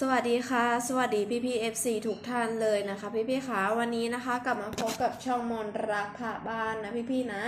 สวัสดีค่ะ สวัสดีพี่พีเอฟซีทุกท่านเลยนะคะ พี่พี่คะวันนี้นะคะ กลับมาพบกับช่องมนรักผ่าบ้านนะพี่พี่นะ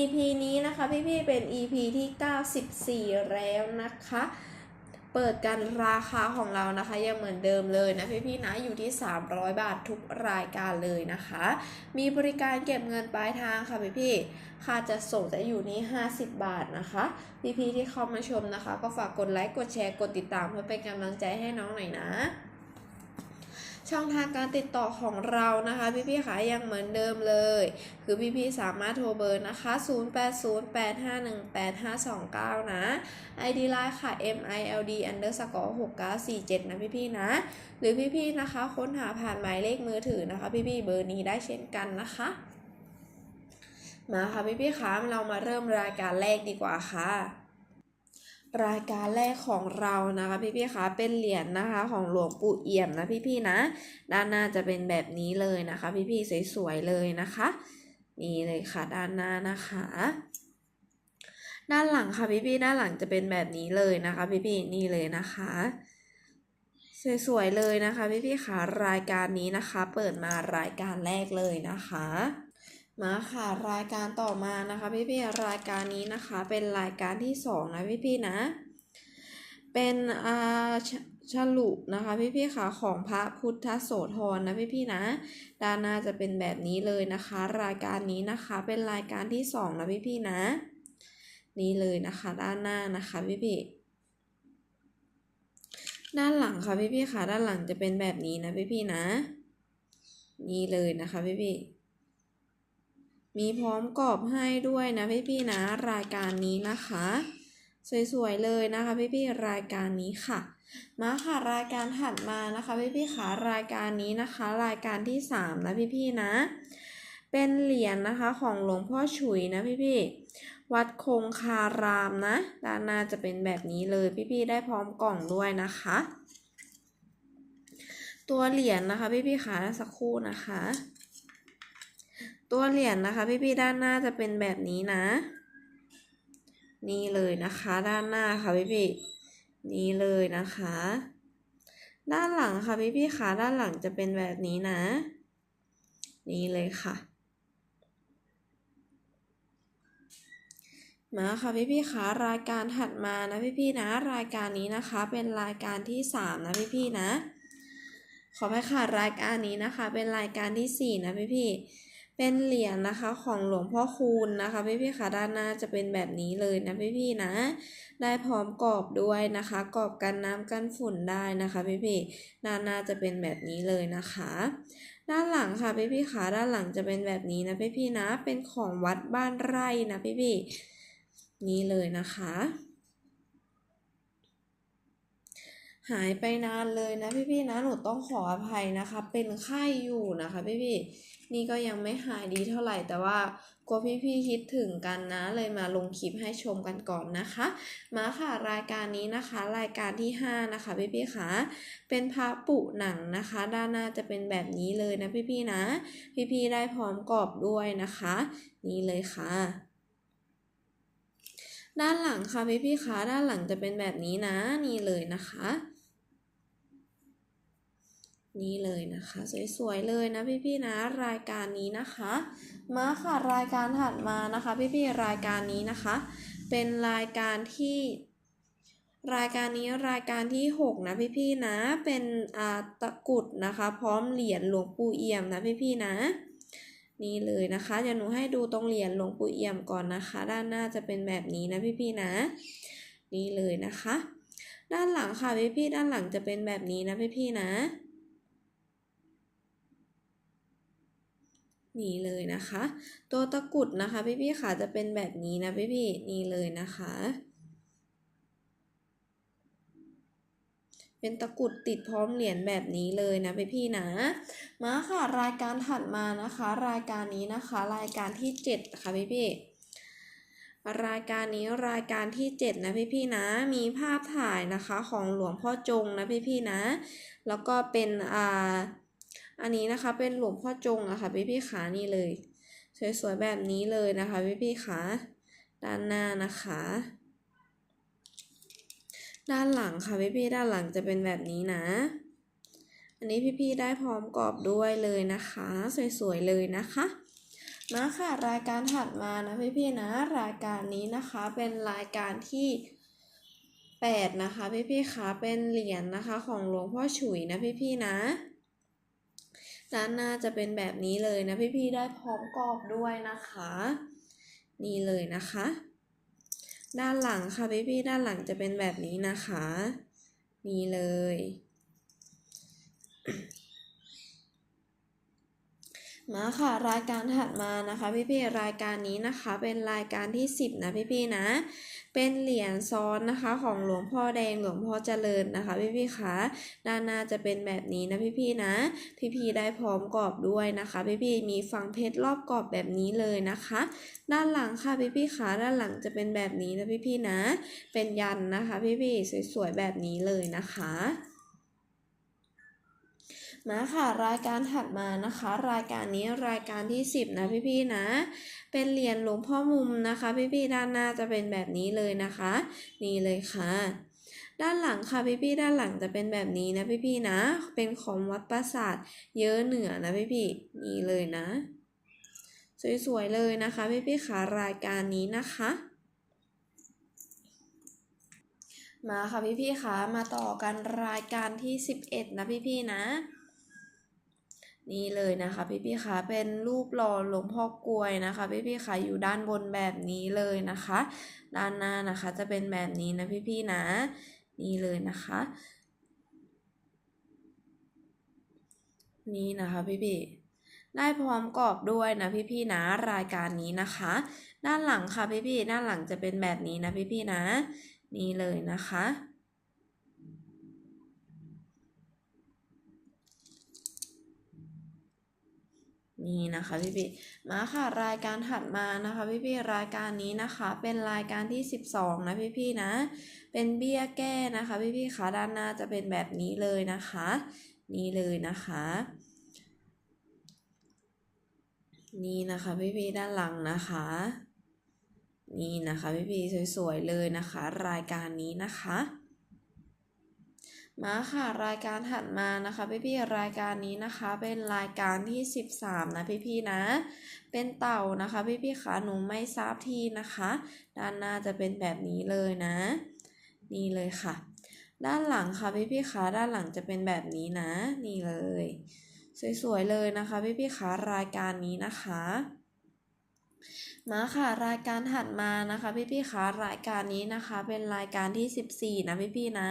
EP นี้นะคะ พี่พี่เป็น EP ที่ 94 แล้วนะคะ เปิดกันราคาของเรานะคะ ยังเหมือนเดิมเลยนะพี่ๆนะอยู่ที่ 300 บาททุกรายการเลยนะคะ มีบริการเก็บเงินปลายทางค่ะพี่ๆค่าจะส่งจะอยู่นี้50 บาทนะคะพี่ๆที่เข้ามาชมนะคะ ก็ฝากกดไลค์กดแชร์กดติดตามเพื่อเป็นกำลังใจให้น้องหน่อยนะ ช่องทางการติดต่อของเรานะคะ พี่พี่ขายังเหมือนเดิมเลย คือพี่พี่สามารถโทรเบอร์นะคะ 0808518529 นะ ID ไลน์ค่ะ MILD underscore 6947 นะพี่พี่นะ หรือพี่พี่นะคะ ค้นหาผ่านหมายเลขมือถือนะคะ พี่พี่เบอร์นี้ได้เช่นกันนะคะมาค่ะพี่พี่คะเรามาเริ่มรายการแรกดีกว่าค่ะ รายการแรกของเรานะคะพี่พี่คะเป็นเหรียญนะคะของหลวงปู่เอี่ยมนะพี่พี่นะ ด้านหน้าจะเป็นแบบนี้เลยนะคะ พี่พี่สวยๆเลยนะคะนี่เลยค่ะด้านหน้านะคะ ด้านหลังค่ะพี่พี่ด้านหลังจะเป็นแบบนี้เลยนะคะพี่พี่นี่เลยนะคะสวยๆเลยนะคะพี่พี่คะรายการนี้นะคะ เปิดมารายการแรกเลยนะคะ มาค่ะรายการต่อมานะคะพี่พี่รายการนี้นะคะเป็นรายการที่สองนะพี่พี่นะ เป็นอาฉลุนะคะพี่พี่ค่ะของพระพุทธโสธรนะพี่พี่นะด้านหน้าจะเป็นแบบนี้เลยนะคะ รายการนี้นะคะเป็นรายการที่สองนะพี่พี่นะ นี่เลยนะคะด้านหน้านะคะพี่พี่ด้านหลังค่ะพี่พี่ค่ะด้านหลังจะเป็นแบบนี้นะพี่พี่นะ นี่เลยนะคะพี่พี่ มีพร้อมกรอบให้ด้วยนะพี่พี่ๆนะรายการนี้นะคะ สวยๆเลยนะคะพี่พี่ๆรายการนี้ค่ะ มาค่ะรายการถัดมานะคะพี่พี่ๆค่ะรายการนี้นะคะ รายการที่สามนะพี่พี่ๆนะ เป็นเหรียญนะคะของหลวงพ่อฉุยนะพี่พี่ๆวัดคงคารามนะด้านหน้าจะเป็นแบบนี้เลยพี่พี่ๆได้พร้อมกล่องด้วยนะคะ ตัวเหรียญนะคะพี่พี่ๆค่ะสักครู่นะคะ ตัวเหรียญนะคะพี่พี่ๆด้านหน้าจะเป็นแบบนี้นะ นี่เลยนะคะด้านหน้าค่ะพี่พี่ๆนี่เลยนะคะ ด้านหลังค่ะพี่พี่ๆค่ะด้านหลังจะเป็นแบบนี้นะ นี่เลยค่ะมาค่ะพี่พี่ๆค่ะรายการถัดมานะพี่พี่ๆนะ รายการนี้นะคะเป็นรายการที่สามนะพี่พี่ๆนะ ขอให้ค่ะรายการนี้นะคะ เป็นรายการที่สี่นะพี่พี่ๆ เป็นเหรียญนะคะของหลวงพ่อคูณนะคะพี่พี่ๆค่ะด้านหน้าจะเป็นแบบนี้เลยนะพี่พี่ๆนะ ได้พร้อมกรอบด้วยนะคะ กรอบกันน้ำกันฝุ่นได้นะคะพี่พี่ๆด้านหน้าจะเป็นแบบนี้เลยนะคะ ด้านหลังค่ะพี่พี่ๆค่ะด้านหลังจะเป็นแบบนี้นะพี่พี่ๆนะ เป็นของวัดบ้านไร่นะพี่พี่ๆนี่เลยนะคะ หายไปนานเลยนะพี่ๆนะหนูต้องขออภัยนะคะ เป็นไข้อยู่นะคะพี่ๆนี่ก็ยังไม่หายดีเท่าไหร่แต่ว่ากลัวพี่ๆคิดถึงกันนะ เลยมาลงคลิปให้ชมกันก่อนนะคะ มาค่ะรายการนี้นะคะ รายการที่ห้านะคะพี่ๆค่ะเป็นพระปุหนังนะคะ ด้านหน้าจะเป็นแบบนี้เลยนะพี่ๆนะ พี่ๆได้พร้อมกรอบด้วยนะคะ นี่เลยค่ะด้านหลังค่ะพี่พี่ๆคะด้านหลังจะเป็นแบบนี้นะนี่เลยนะคะ นี่เลยนะคะ สวยๆเลยนะพี่ๆนะรายการนี้นะคะ มาค่ะรายการถัดมานะคะ พี่ๆรายการนี้นะคะ เป็นรายการที่ รายการนี้รายการที่หกนะพี่ๆนะ เป็นอาตะกุดนะคะ พร้อมเหรียญหลวงปู่เอี่ยมนะพี่พี่ๆนะ นี่เลยนะคะเดี๋ยวหนูให้ดูตรงเหรียญหลวงปู่เอี่ยมก่อนนะคะ ด้านหน้าจะเป็นแบบนี้นะพี่ๆนะ นี่เลยนะคะ ด้านหลังค่ะพี่ๆด้านหลังจะเป็นแบบนี้นะพี่ๆนะ นี่เลยนะคะ ตัวตะกุดนะคะ พี่ๆค่ะจะเป็นแบบนี้นะพี่ๆนี่เลยนะคะ เป็นตะกุดติดพร้อมเหรียญแบบนี้เลยนะพี่ๆนะ มาค่ะรายการถัดมานะคะ รายการนี้นะคะ รายการที่เจ็ดค่ะพี่พี่ๆรายการนี้รายการที่เจ็ดนะพี่พี่ๆนะ มีภาพถ่ายนะคะของหลวงพ่อจงนะพี่พี่ๆนะ แล้วก็เป็นอ่า อันนี้นะคะเป็นหลวงพ่อจงอะค่ะพี่พี่ขานี่เลย สวยๆแบบนี้เลยนะคะพี่พี่ขาด้านหน้านะคะ ด้านหลังค่ะพี่ๆด้านหลังจะเป็นแบบนี้นะ อันนี้พี่ๆได้พร้อมกรอบด้วยเลยนะคะ สวยๆเลยนะคะมาค่ะรายการถัดมานะพี่ๆนะ รายการนี้นะคะเป็นรายการที่แปดนะคะพี่ๆคะเป็นเหรียญนะคะ ของหลวงพ่อฉุยนะพี่ๆนะ ด้านหน้าจะเป็นแบบนี้เลยนะพี่ๆได้พร้อมกรอบด้วยนะคะ นี่เลยนะคะ ด้านหลังค่ะพี่ๆด้านหลังจะเป็นแบบนี้นะคะ นี่เลย มาค่ะรายการถัดมานะคะพี่ๆรายการนี้นะคะเป็นรายการที่ 10นะพี่ๆนะ เป็นเหรียญซ้อนนะคะของหลวงพ่อแดงหลวงพ่อเจริญนะคะพี่ๆคะด้านหน้าจะเป็นแบบนี้นะพี่ๆนะ พี่ๆได้พร้อมกรอบด้วยนะคะพี่ๆมีฟังเพชรรอบกรอบแบบนี้เลยนะคะ ด้านหลังค่ะพี่ๆคะด้านหลังจะเป็นแบบนี้นะพี่ๆนะ เป็นยันนะคะพี่ๆสวยๆแบบนี้เลยนะคะ มาค่ะรายการถัดมานะคะ รายการนี้รายการที่ 10 นะพี่ๆนะ เป็นเหรียญหลวงพ่อมุมนะคะ พี่ๆด้านหน้าจะเป็นแบบนี้เลยนะคะ นี่เลยค่ะ ด้านหลังค่ะพี่ๆด้านหลังจะเป็นแบบนี้นะพี่ๆนะ เป็นของวัดปราสาทเยอะเหนือนะพี่ๆนี่เลยนะ สวยๆเลยนะคะพี่ๆค่ะรายการนี้นะคะมาค่ะพี่ๆคะมาต่อกันรายการที่ 11 นะพี่ๆนะ นี่เลยนะคะพี่ๆคะเป็นรูปหล่อหลวงพ่อกลวยนะคะพี่ๆคะอยู่ด้านบนแบบนี้เลยนะคะ ด้านหน้านะคะจะเป็นแบบนี้นะพี่ๆนะ นี่เลยนะคะ นี่นะคะพี่ๆได้พร้อมกรอบด้วยนะพี่ๆนะรายการนี้นะคะ ด้านหลังค่ะพี่ๆด้านหลังจะเป็นแบบนี้นะพี่ๆนะ นี่เลยนะคะ นี่นะคะพี่พี่มาค่ะรายการถัดมานะคะพี่พี่รายการนี้นะคะเป็นรายการที่ 12 นะพี่พี่นะ เป็นเบี้ยแก้นะคะพี่พี่คะด้านหน้าจะเป็นแบบนี้เลยนะคะ นี่เลยนะคะ นี่นะคะพี่พี่ด้านหลังนะคะ นี่นะคะพี่พี่สวยๆเลยนะคะ รายการนี้นะคะ มาค่ะรายการถัดมานะคะพี่ๆรายการนี้นะคะเป็นรายการที่ 13 นะพี่ๆนะ เป็นเต่านะคะพี่ๆคะหนูไม่ทราบที่นะคะ ด้านหน้าจะเป็นแบบนี้เลยนะ นี่เลยค่ะ ด้านหลังค่ะพี่ๆคะด้านหลังจะเป็นแบบนี้นะ นี่เลย สวยๆเลยนะคะพี่ๆคะรายการนี้นะคะมาค่ะรายการถัดมานะคะพี่ๆคะรายการนี้นะคะ เป็นรายการที่ 14 นะพี่ๆนะ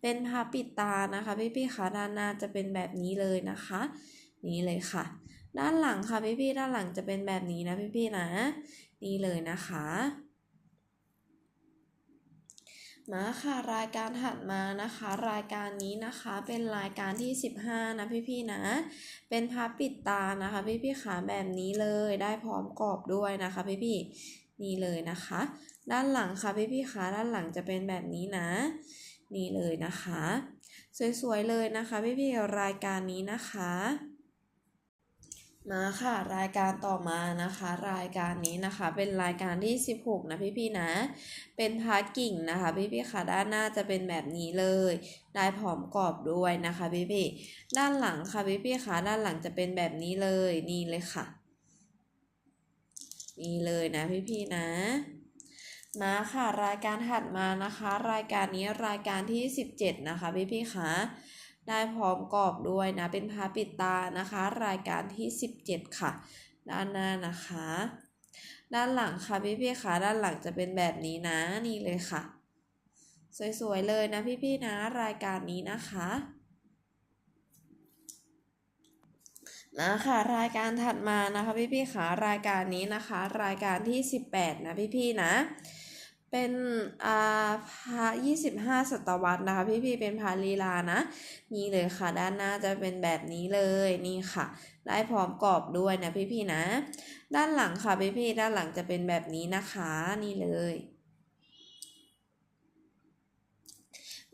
เป็นผ้าปิดตานะคะพี่ๆคะด้านหน้าจะเป็นแบบนี้เลยนะคะ นี่เลยค่ะ ด้านหลังค่ะพี่ๆด้านหลังจะเป็นแบบนี้นะพี่ๆนะ นี่เลยนะคะมาค่ะรายการถัดมานะคะ รายการนี้นะคะเป็นรายการที่ 15 นะพี่ๆนะ เป็นพับปิดตานะคะ พี่ๆขาแบบนี้เลยได้พร้อมกรอบด้วยนะคะ พี่ๆนี่เลยนะคะ ด้านหลังค่ะพี่ๆขาด้านหลังจะเป็นแบบนี้นะ นี่เลยนะคะ สวยๆเลยนะคะพี่ๆรายการนี้นะคะมาค่ะรายการต่อมานะคะ รายการนี้นะคะเป็นรายการที่ 16 นะพี่ๆนะ เป็นพากิ่งนะคะพี่ๆค่ะด้านหน้าจะเป็นแบบนี้เลยได้พร้อมกรอบด้วยนะคะพี่ๆด้านหลังค่ะพี่ๆค่ะด้านหลังจะเป็นแบบนี้เลยนี่เลยค่ะ นี่เลยนะพี่ๆนะ มาค่ะ รายการถัดมานะคะ รายการนี้รายการที่ 17 นะคะพี่ๆค่ะได้พร้อมกรอบด้วยนะ เป็นพาปิดตานะคะ รายการที่ 17 ค่ะ ด้านหน้านะคะ ด้านหลังค่ะพี่ๆค่ะด้านหลังจะเป็นแบบนี้นะนี่เลยค่ะ สวยๆเลยนะพี่ๆนะรายการนี้นะคะนะค่ะรายการถัดมานะคะพี่ๆค่ะรายการนี้นะคะ รายการที่ 18 นะพี่ๆนะ เป็นอ่าพระ25ศตวรรษนะคะ พี่ๆเป็นพาลีลานะ นี่เลยค่ะ ด้านหน้าจะเป็นแบบนี้เลยนี่ค่ะ ได้พร้อมกรอบด้วยนะพี่ๆนะ ด้านหลังค่ะพี่ๆด้านหลังจะเป็นแบบนี้นะคะ นี่เลย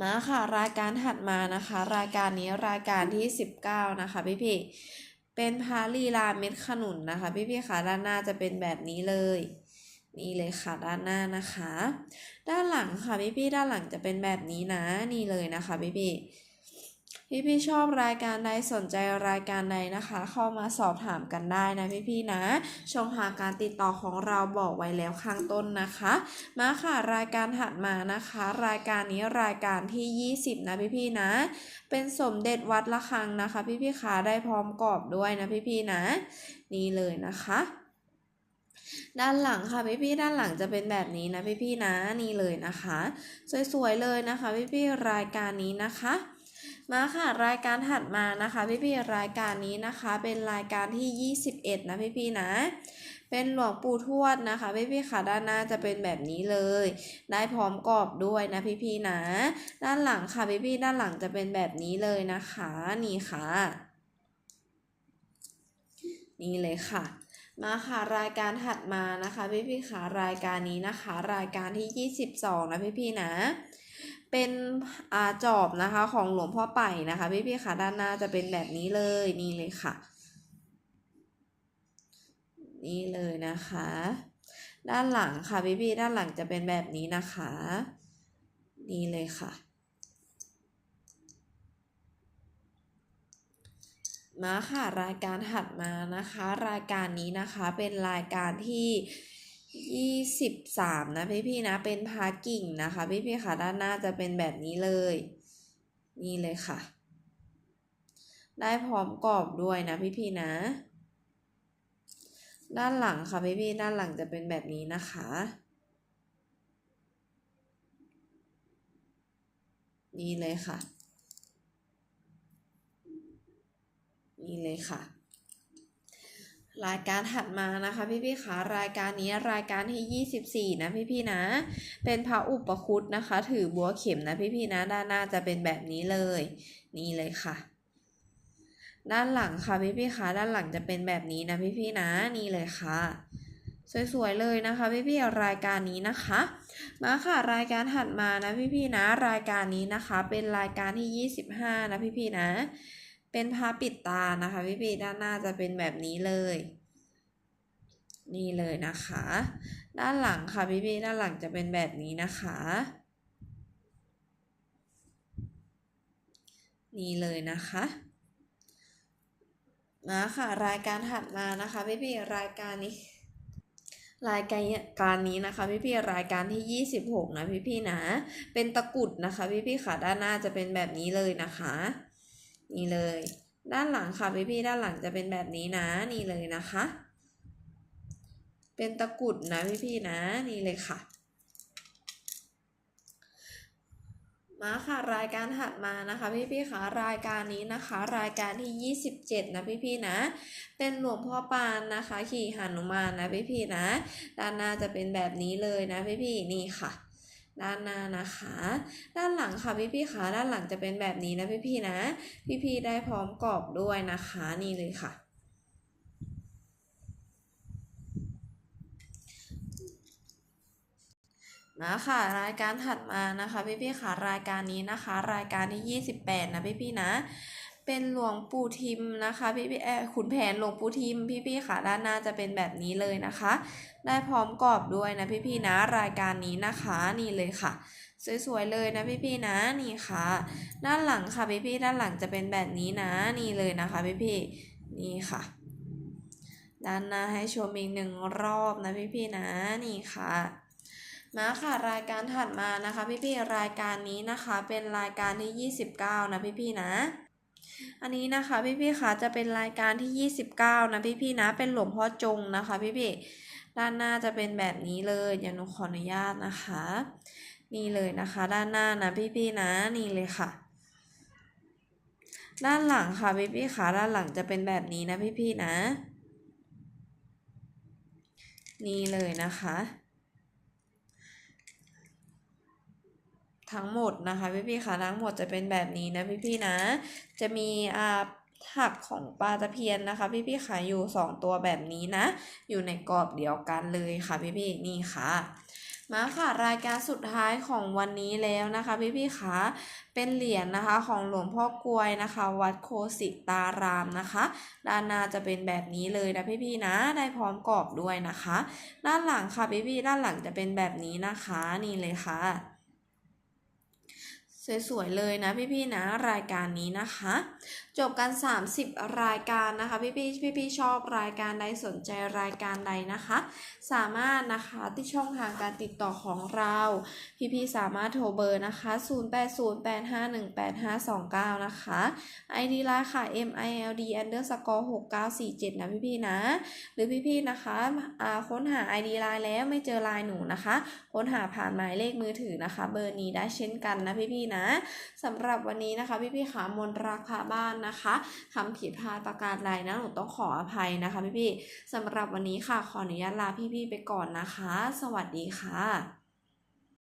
มาค่ะรายการถัดมานะคะ รายการนี้รายการที่ 19 นะคะพี่ๆเป็นพาลีลาเม็ดขนุนนะคะ พี่ๆค่ะด้านหน้าจะเป็นแบบนี้เลย นี่เลยค่ะด้านหน้านะคะ ด้านหลังค่ะพี่พี่ๆด้านหลังจะเป็นแบบนี้นะนี่เลยนะคะพี่พี่พี่พี่ๆชอบรายการใดสนใจรายการใดนะคะ เข้ามาสอบถามกันได้นะพี่พี่ๆนะช่องทางการติดต่อของเราบอกไว้แล้วข้างต้นนะคะ มาค่ะรายการถัดมานะคะ รายการนี้รายการที่ 20 นะพี่พี่ๆนะ เป็นสมเด็จวัดละคังนะคะ พี่พี่คะได้พร้อมกรอบด้วยนะพี่พี่ๆนะ นี่เลยนะคะ ด้านหลังค่ะพี่พี่ๆด้านหลังจะเป็นแบบนี้นะพี่พี่ๆนะนี่เลยนะคะ สวยๆเลยนะคะพี่พี่ๆรายการนี้นะคะ มาค่ะรายการถัดมานะคะพี่พี่ๆรายการนี้นะคะ เป็นรายการที่ 21 นะพี่พี่ๆนะ เป็นหลวงปู่ทวดนะคะพี่พี่ๆค่ะด้านหน้าจะเป็นแบบนี้เลย ได้พร้อมกรอบด้วยนะพี่พี่ๆนะ ด้านหลังค่ะพี่พี่ๆด้านหลังจะเป็นแบบนี้เลยนะคะ นี่ค่ะ นี่เลยค่ะ มาค่ะรายการถัดมานะคะพี่พี่ๆค่ะรายการนี้นะคะ รายการที่ 22 นะพี่พี่นะ เป็นอาจอบนะคะของหลวงพ่อไป่นะคะพี่พี่ๆค่ะด้านหน้าจะเป็นแบบนี้เลยนี่เลยค่ะ นี่เลยนะคะ ด้านหลังค่ะพี่พี่ด้านหลังจะเป็นแบบนี้นะคะ นี่เลยค่ะ มาค่ะรายการถัดมานะคะ รายการนี้นะคะเป็นรายการที่ยี่สิบสามนะพี่พี่นะเป็นพากิ่งนะคะพี่พี่ค่ะด้านหน้าจะเป็นแบบนี้เลย นี่เลยค่ะ ได้พร้อมกรอบด้วยนะพี่พี่นะ ด้านหลังค่ะพี่พี่ด้านหลังจะเป็นแบบนี้นะคะ นี่เลยค่ะ นี่เลยค่ะ รายการถัดมานะคะพี่พี่ๆคะรายการนี้รายการที่ 24 นะพี่พี่ๆนะ เป็นพระอุปคุตนะคะ ถือบัวเข็มนะพี่พี่ๆนะด้านหน้าจะเป็นแบบนี้เลย นี่เลยค่ะ ด้านหลังค่ะพี่พี่ๆคะด้านหลังจะเป็นแบบนี้นะพี่พี่ๆนะนี่เลยค่ะสวยๆเลยนะคะพี่พี่ๆรายการนี้นะคะ มาค่ะรายการถัดมานะพี่พี่ๆนะ รายการนี้นะคะ เป็นรายการที่ 25 นะพี่พี่ๆนะ เป็นผ้าปิดตานะคะพี่พี่ด้านหน้าจะเป็นแบบนี้เลย นี่เลยนะคะ ด้านหลังค่ะพี่พี่ด้านหลังจะเป็นแบบนี้นะคะ นี่เลยนะคะมาค่ะรายการถัดมานะคะพี่พี่รายการนี้ รายการการนี้นะคะพี่พี่รายการที่ 26 นะพี่พี่นะ เป็นตะกุดนะคะพี่พี่ค่ะด้านหน้าจะเป็นแบบนี้เลยนะคะ นี่เลย ด้านหลังค่ะพี่พี่ๆด้านหลังจะเป็นแบบนี้นะ นี่เลยนะคะ เป็นตะกุดนะพี่พี่ๆนะ นี่เลยค่ะ มาค่ะรายการถัดมานะคะพี่พี่ๆค่ะรายการนี้นะคะ รายการที่ 27 นะพี่พี่ๆนะ เป็นหลวงพ่อปานนะคะ ขี่หันุมานนะพี่พี่ๆนะ ด้านหน้าจะเป็นแบบนี้เลยนะพี่พี่ๆนี่ค่ะ ด้านหน้านะคะ ด้านหลังค่ะพี่พี่ๆคะด้านหลังจะเป็นแบบนี้นะพี่พี่ๆนะพี่พี่ๆได้พร้อมกรอบด้วยนะคะนี่เลยค่ะมาค่ะรายการถัดมานะคะพี่พี่ๆค่ะรายการนี้นะคะ รายการที่ 28 นะพี่พี่ๆนะ เป็นหลวงปู่ทิมนะคะพี่พี่ขุนแผนหลวงปู่ทิมพี่พี่ค่ะด้านหน้าจะเป็นแบบนี้เลยนะคะ ได้พร้อมกรอบด้วยนะพี่พี่นะรายการนี้นะคะนี่เลยค่ะ สวยๆเลยนะพี่พี่นะนี่ค่ะ ด้านหลังค่ะพี่พี่ด้านหลังจะเป็นแบบนี้นะนี่เลยนะคะพี่พี่นี่ค่ะ ด้านหน้าให้ชมอีกหนึ่งรอบนะพี่พี่นะนี่ค่ะมาค่ะรายการถัดมานะคะพี่พี่รายการนี้นะคะ เป็นรายการที่ 29 นะพี่พี่นะ อันนี้นะคะพี่พี่ๆคะจะเป็นรายการที่ 29 นะพี่พี่ๆนะเป็นหลวงพ่อจงนะคะพี่พี่ๆด้านหน้าจะเป็นแบบนี้เลยเดี๋ยวหนูขออนุญาตนะคะ นี่เลยนะคะ ด้านหน้านะพี่พี่ๆนะนี่เลยค่ะ ด้านหลังค่ะพี่พี่ๆคะด้านหลังจะเป็นแบบนี้นะพี่พี่ๆนะ นี่เลยนะคะ ทั้งหมดนะคะพี่พี่ๆคะทั้งหมดจะเป็นแบบนี้นะพี่พี่ๆนะ จะมีอ่าหักของปลาตะเพียนนะคะ พี่พี่ๆคะอยู่สองตัวแบบนี้นะ อยู่ในกรอบเดียวกันเลยค่ะพี่พี่ๆนี่ค่ะมาค่ะรายการสุดท้ายของวันนี้แล้วนะคะ พี่ๆคะเป็นเหรียญนะคะของหลวงพ่อกลวยนะคะ วัดโคสิตารามนะคะ ด้านหน้าจะเป็นแบบนี้เลยนะพี่ๆนะได้พร้อมกรอบด้วยนะคะ ด้านหลังค่ะพี่ๆด้านหลังจะเป็นแบบนี้นะคะ นี่เลยค่ะ สวยๆเลยนะพี่ๆนะรายการนี้นะคะ จบกัน 30 รายการนะคะพี่ๆพี่ๆชอบรายการใดสนใจรายการใดนะคะ สามารถนะคะที่ช่องทางการติดต่อของเรา พี่ๆสามารถโทรเบอร์นะคะ 0808518529 นะคะ ID ไลน์ค่ะ mild underscore 6947 นะพี่ๆนะ หรือพี่ๆนะคะอ่าค้นหา ID ไลน์แล้วไม่เจอไลน์หนูนะคะ ค้นหาผ่านหมายเลขมือถือนะคะ เบอร์นี้ได้เช่นกันนะพี่ๆนะสำหรับวันนี้นะคะพี่ๆขามนราคาบ้านนะนะคะคำผิดพลาดประการใดนะหนูต้องขออภัยนะคะพี่ๆสำหรับวันนี้ค่ะขออนุญาตลาพี่ๆไปก่อนนะคะ สวัสดีค่ะ